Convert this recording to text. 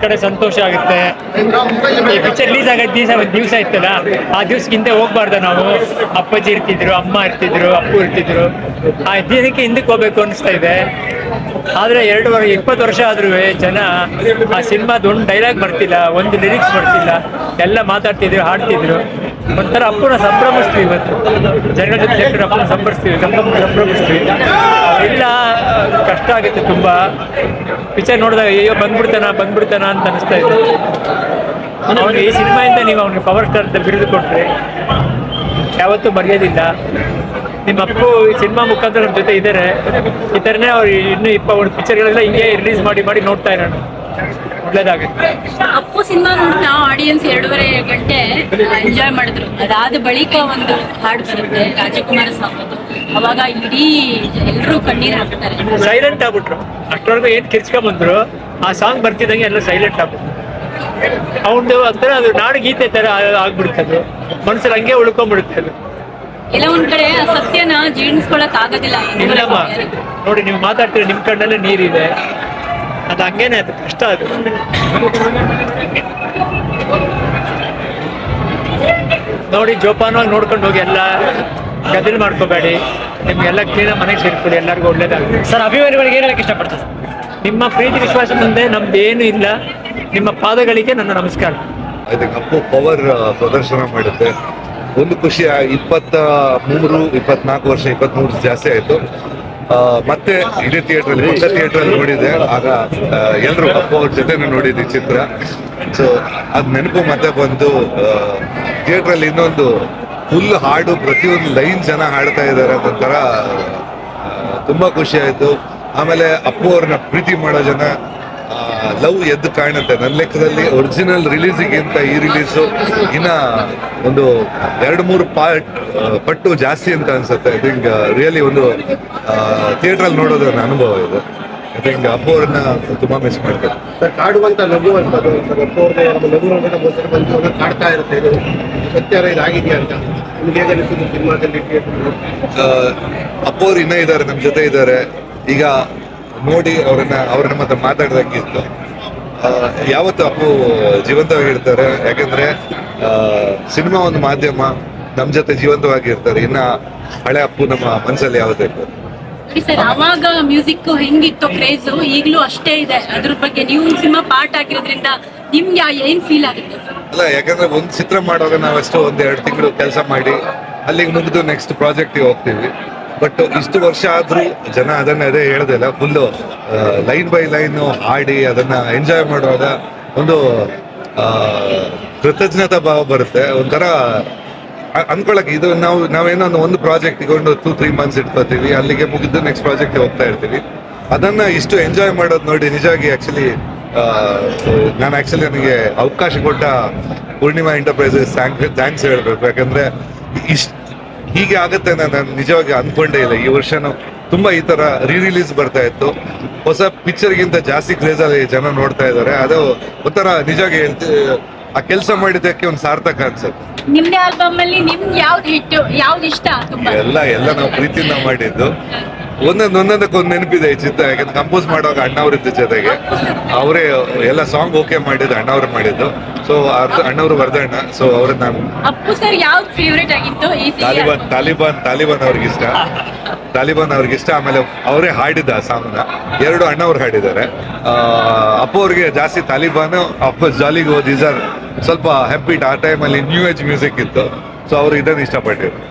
ಒಂದ್ ಕಡೆ ಸಂತೋಷ ಆಗುತ್ತೆ. ಈ ಪಿಕ್ಚರ್ ರಿಲೀಸ್ ಆಗೋದು ದಿವಸ ದಿವಸ ಇತ್ತಲ್ಲ, ಆ ದಿವ್ಸಕ್ಕಿಂತ ಹೋಗ್ಬಾರ್ದು ನಾವು. ಅಪ್ಪಾಜಿ ಇರ್ತಿದ್ರು, ಅಮ್ಮ ಇರ್ತಿದ್ರು, ಅಪ್ಪು ಇರ್ತಿದ್ರು. ಆ ದಿನಕ್ಕೆ ಹಿಂದಕ್ಕೆ ಹೋಗ್ಬೇಕು ಅನಿಸ್ತಾ ಇದೆ. ಆದ್ರೆ ಎರಡು ವರ್ಷ ಇಪ್ಪತ್ತು ವರ್ಷ ಆದ್ರೂ ಜನ ಆ ಸಿನಿಮಾದ ಒಂದು ಡೈಲಾಗ್ ಬರ್ತಿಲ್ಲ, ಒಂದು ಲಿರಿಕ್ಸ್ ಬರ್ತಿಲ್ಲ. ಎಲ್ಲ ಮಾತಾಡ್ತಿದ್ರು, ಹಾಡ್ತಿದ್ರು. ಒಂಥರ ಅಪ್ಪನ ಸಂಭ್ರಮಿಸ್ತೀವಿ ಇವತ್ತು. ಜನಗಳ ಜೊತೆ ಅಪ್ಪನ ಸಂಭ್ರಮಿಸ್ತೀವಿ, ಸಂಭ್ರಮ ಸಂಭ್ರಮಿಸ್ತೀವಿ. ಎಲ್ಲ ಕಷ್ಟ ಆಗುತ್ತೆ ತುಂಬ. ಪಿಕ್ಚರ್ ನೋಡಿದಾಗ ಅಯ್ಯೋ ಬಂದ್ಬಿಡ್ತಾನ ಬಂದ್ಬಿಡ್ತಾನ ಅಂತ ಅನಿಸ್ತಾ ಇದೆ. ಅವನಿಗೆ ಈ ಸಿನಿಮಾಯಿಂದ ನೀವು ಅವನಿಗೆ ಪವರ್ ಸ್ಟಾರ್ ಅಂತ ಬಿರುದು ಕೊಟ್ಟರೆ ಯಾವತ್ತೂ ಮರೆಯೋದಿಲ್ಲ. ನಿಮ್ಮ ಅಪ್ಪು ಈ ಸಿನಿಮಾ ಮುಖಾಂತರ ನಮ್ಮ ಜೊತೆ ಇದ್ದಾರೆ ಈ ಥರನೇ ಅವ್ರು ಇನ್ನೂ ಇಪ್ಪ ಒಂದು ಪಿಕ್ಚರ್ಗಳೆಲ್ಲ ಹಿಂಗೆ ರಿಲೀಸ್ ಮಾಡಿ ಮಾಡಿ ನೋಡ್ತಾ ಇರೋಣ. ಒಳ್ಳೇದಾಗುತ್ತೆ. ಸಿನಿಮಾ ನೋಡ್ತಾ ಆಡಿಯನ್ಸ್ ಎರಡೂವರೆ ಗಂಟೆ ಎಂಜಾಯ್ ಮಾಡಿದ್ರು. ಅದಾದ ಬಳಿಕ ಒಂದು ಹಾಡು ಬರುತ್ತೆ ರಾಜಕುಮಾರ ಸಾಂಗ್ ಅವಾಗ ಇಡೀ ಎಲ್ಲರೂ ಕಣ್ಣೀರ್ ಹಾಕ್ತಾರೆ. ಸೈಲೆಂಟ್ ಆಗ್ಬಿಟ್ರು. ಅಷ್ಟರವರೆಗೂ ಏನು ಕಿರ್ಚ್ಕೊಂಬಂದ್ರು ಆ ಸಾಂಗ್ ಬರ್ತಿದಂಗೆ ಎಲ್ಲ ಸೈಲೆಂಟ್ ಆಗ್ಬಿಟ್ರು. ಅವನದು ಅಂದ್ರೆ ಅದು ನಾಡಗೀತೆ ಗೀತೆ ತರ ಆಗ್ಬಿಡುತ್ತೆ ಅದು. ಹಂಗೆ ಉಳ್ಕೊಂಡ್ಬಿಡುತ್ತೆ ಅದು. ಎಲ್ಲ ಒಂದ್ ಕಡೆ ಆ ಸತ್ಯನ ಜೀರ್ಣಿಸ್ಕೊಳಕ್ ಆಗೋದಿಲ್ಲ. ಇಲ್ಲಮ್ಮ. ನೋಡಿ ನೀವು ಮಾತಾಡ್ತೀರಿ ನಿಮ್ ಕಣ್ಣಲ್ಲೇ ನೀರಿದೆ. ಅದು ಹಂಗೇನೆ ಅದು ಕಷ್ಟ ಅದು. ನೋಡಿ ಜೋಪಾನವಾಗಿ ನೋಡ್ಕೊಂಡು ಹೋಗಿ ಎಲ್ಲ ಗದ್ದಲು ಮಾಡ್ಕೋಬೇಡಿ. ನಿಮ್ಗೆಲ್ಲ ಕ್ಲೀನ ಮನೆಗೆ ಸೇರ್ಕೊಳ್ಳಿ ಎಲ್ಲರಿಗೂ ಒಳ್ಳೇದಾಗುತ್ತೆ ಸರ್ ಅಭಿಮಾನಿಗಳಿಗೆ ಏನು ಹೇಳಕ್ಕೆ ಇಷ್ಟಪಡ್ತಾರೆ? ನಿಮ್ಮ ಪ್ರೀತಿ ವಿಶ್ವಾಸ ಮುಂದೆ ನಮ್ದು ಏನು ಇಲ್ಲ. ನಿಮ್ಮ ಪಾದಗಳಿಗೆ ನನ್ನ ನಮಸ್ಕಾರ. ಅದಕ್ಕೆ ಅಪ್ಪು ಪವರ್ ಪ್ರದರ್ಶನ ಮಾಡುತ್ತೆ. ಒಂದು ಖುಷಿ ಆ ಇಪ್ಪತ್ತ ಮೂರು ಇಪ್ಪತ್ನಾಲ್ಕು ವರ್ಷ ಇಪ್ಪತ್ಮೂರು ಜಾಸ್ತಿ ಆಯ್ತು. ಮತ್ತೆ ಇದೇ ಥಿಯೇಟರ್ ಹೊಸ ಥಿಯೇಟರ್ ಅಲ್ಲಿ ನೋಡಿದೆ ಆಗ ಎಲ್ಲರೂ ಅಪ್ಪ ಅವ್ರ ಜೊತೆನೆ ನೋಡಿದ್ವಿ ಚಿತ್ರ. ಸೊ ಅದ್ ನೆನಪು ಮತ್ತೆ ಬಂದು ಥಿಯೇಟರ್ ಅಲ್ಲಿ ಇನ್ನೊಂದು ಫುಲ್ ಹಾಡು, ಪ್ರತಿಯೊಂದು ಲೈನ್ ಜನ ಹಾಡ್ತಾ ಇದ್ದಾರೆ ಅನ್ನೋ ತುಂಬಾ ಖುಷಿ ಆಯ್ತು. ಆಮೇಲೆ ಅಪ್ಪು ಅವ್ರನ್ನ ಪ್ರೀತಿ ಮಾಡೋ ಜನ ಲವ್ ಎದ್ದು ಕಾಣುತ್ತೆ. ನನ್ನ ಲೆಕ್ಕದಲ್ಲಿ ಒರಿಜಿನಲ್ ರಿಲೀಸಿಗಿಂತ ಈ ರಿಲೀಸು ಇನ್ನ ಒಂದು ಎರಡು ಮೂರು ಪಾರ್ಟ್ ಪಟ್ಟು ಜಾಸ್ತಿ ಅಂತ ಅನ್ಸುತ್ತೆ. ಐ ಥಿಂಕ್ ರಿಯಲಿ ಒಂದು ಥಿಯೇಟರ್ ಅಲ್ಲಿ ನೋಡೋದು ನನ್ನ ಅನುಭವ ಇದು. ಐ ಥಿಂಕ್ ಅಪ್ಪು ಅವ್ರನ್ನ ತುಂಬಾ ಮಿಸ್ ಮಾಡ್ತಾರೆ. ಕಾಡುವಂತ ಲಘು ಅಂತ ಅದು ಸರ್ ಅಪ್ಪು ಅವ್ರದ್ದು ನಮ್ಮ ಲಘು ಬಂದು ಅವ್ರನ್ನ ಕಾಡ್ತಾ ಇರುತ್ತೆ. ಇದು ಸತ್ಯಾರ ಇದಾಗಿದೆಯಾ ಅಂತ. ನಿಮ್ಗೆ ಹೇಗೆ ಅನಿಸಿದ್ದು ಸಿನಿಮಾದಲ್ಲಿ ಆ, ಅಪ್ಪು ಅವ್ರು ಇನ್ನೂ ಇದ್ದಾರೆ ನಮ್ಮ ಜೊತೆ ಇದ್ದಾರೆ. ಈಗ ನೋಡಿ ಅವ್ರನ್ನ ನಮ್ಮ ಹತ್ರ ಮಾತಾಡ್ದಂಗಿತ್ತು ಯಾವತ್ತು ಅಪ್ಪು ಜೀವಂತವಾಗಿರ್ತಾರೆ ಯಾಕಂದ್ರೆ ಸಿನಿಮಾ ಒಂದು ಮಾಧ್ಯಮ ನಮ್ ಜೊತೆ ಜೀವಂತವಾಗಿರ್ತಾರೆ ಇನ್ನ ಹಳೆ ಅಪ್ಪು ನಮ್ಮ ಮನಸ್ಸಲ್ಲಿ ಯಾವತ್ತೂ ಇರ್ತಾರೆ ಸರ್ ಅವಾಗ ಮ್ಯೂಸಿಕ್ ಹೆಂಗಿತ್ತು ಕ್ರೇಜ್ ಈಗಲೂ ಅಷ್ಟೇ ಇದೆ. ಅದ್ರ ಬಗ್ಗೆ ನೀವು ಸಿನಿಮಾ ಪಾರ್ಟ್ ಆಗಿರೋದ್ರಿಂದ ನಿಮ್ಗೆ ಏನ್ ಫೀಲ್ ಆಗುತ್ತೆ? ಅಲ್ಲ ಯಾಕಂದ್ರೆ ಒಂದ್ ಚಿತ್ರ ಮಾಡುವಾಗ ನಾವಷ್ಟು ಒಂದ್ ಎರಡು ತಿಂಗಳು ಕೆಲಸ ಮಾಡಿ ಅಲ್ಲಿಗೆ ಮುಗಿದು ನೆಕ್ಸ್ಟ್ ಪ್ರಾಜೆಕ್ಟಿಗೆ ಹೋಗ್ತೀವಿ. ಬಟ್ ಇಷ್ಟು ವರ್ಷ ಆದ್ರೂ ಜನ ಅದನ್ನ ಅದೇ ಹೇಳ್ದಿಲ್ಲ ಫುಲ್ಲು ಲೈನ್ ಬೈ ಲೈನ್ ಹಾಡಿ ಅದನ್ನ ಎಂಜಾಯ್ ಮಾಡುವಾಗ ಒಂದು ಕೃತಜ್ಞತಾ ಭಾವ ಬರುತ್ತೆ. ಒಂಥರ ಅನ್ಕೊಳಕ್ ಇದು ನಾವು, ನಾವೇನೋ ಒಂದು ಒಂದು ಪ್ರಾಜೆಕ್ಟ್ ಒಂದು ಟೂ ತ್ರೀ ಮಂತ್ಸ್ ಇಟ್ಕೋತೀವಿ, ಅಲ್ಲಿಗೆ ಮುಗಿದು ನೆಕ್ಸ್ಟ್ ಪ್ರಾಜೆಕ್ಟ್ ಹೋಗ್ತಾ ಇರ್ತೀವಿ. ಅದನ್ನ ಇಷ್ಟು ಎಂಜಾಯ್ ಮಾಡೋದು ನೋಡಿ ನಿಜವಾಗಿ ಆಕ್ಚುಲಿ ನಾನು ಆಕ್ಚುಲಿ ನನಗೆ ಅವಕಾಶ ಕೊಟ್ಟ ಪೂರ್ಣಿಮಾ ಎಂಟರ್ಪ್ರೈಸಸ್ ಥ್ಯಾಂಕ್ಸ್ ಹೇಳ್ಬೇಕು. ಯಾಕಂದ್ರೆ ಇಷ್ಟ ಹೀಗೆ ಆಗುತ್ತೆ ಅಂತ ನಾನು ನಿಜವಾಗಿ ಅನ್ಕೊಂಡೇ ಇಲ್ಲ. ಈ ವರ್ಷನೂ ತುಂಬಾ ಈ ತರ ರೀ ರಿಲೀಸ್ ಬರ್ತಾ ಇತ್ತು. ಹೊಸ ಪಿಕ್ಚರ್ಗಿಂತ ಜಾಸ್ತಿ ಕ್ರೇಜ್ ಅಲ್ಲಿ ಜನ ನೋಡ್ತಾ ಇದ್ದಾರೆ. ಅದು ಒಂಥರ ನಿಜವಾಗಿ ಆ ಕೆಲಸ ಮಾಡಿದ್ದಕ್ಕೆ ಒಂದು ಸಾರ್ಥಕ ಅನ್ಸುತ್ತೆ. ನಿಮ್ದೇ ಆಲ್ಬಮ್ ಅಲ್ಲಿ ನಿಮ್ಗೆ ಯಾವ್ದು ಹಿಟ್ ಯಾವ್ದು ಇಷ್ಟ ಎಲ್ಲ ಎಲ್ಲ ನಾವು ಪ್ರೀತಿಯಿಂದ ಮಾಡಿದ್ದು. ಒಂದೊಂದು ಒಂದೊಂದಕ್ಕೊಂದು ನೆನಪಿದೆ ಈ ಚಿತ್ರ. ಯಾಕಂದ್ರೆ ಕಂಪೋಸ್ ಮಾಡುವಾಗ ಅಣ್ಣವ್ರಿದ್ದ ಜೊತೆಗೆ. ಅವರೇ ಎಲ್ಲ ಸಾಂಗ್ ಓಕೆ ಮಾಡಿದ್ದು ಅಣ್ಣವ್ರು ಮಾಡಿದ್ದು. ಸೊ ಅಣ್ಣವ್ರು ಬರ್ದಣ್ಣ ಸೊ ಅವ್ರ ನಾನು ಅಪ್ಪು ಸರ್ ಯಾವ್ದು ಫೇವ್ರೇಟ್ ಆಗಿತ್ತು ತಾಲಿಬಾನ್ ತಾಲಿಬಾನ್ ತಾಲಿಬಾನ್ ಅವ್ರಿಗೆ ಇಷ್ಟ ತಾಲಿಬಾನ್ ಅವ್ರಿಗೆ ಇಷ್ಟ ಆಮೇಲೆ ಅವರೇ ಹಾಡಿದ ಆ ಸಾಂಗ್ನ ಎರಡು ಅಣ್ಣವ್ರು ಹಾಡಿದ್ದಾರೆ. ಅಪ್ಪ ಅಪ್ಪು ಅವ್ರಿಗೆ ಜಾಸ್ತಿ ತಾಲಿಬಾನ್ ಅಪ್ಪ ಜಾಲಿಗೋ ದೀಸ್ ಆರ್ ಸ್ವಲ್ಪ ಹ್ಯಾಪಿಟ್ ಆ ಟೈಮಲ್ಲಿ ನ್ಯೂ ಏಜ್ ಮ್ಯೂಸಿಕ್ ಇತ್ತು. ಸೊ ಅವ್ರು ಇದನ್ನು ಇಷ್ಟಪಟ್ಟಿದ್ರು.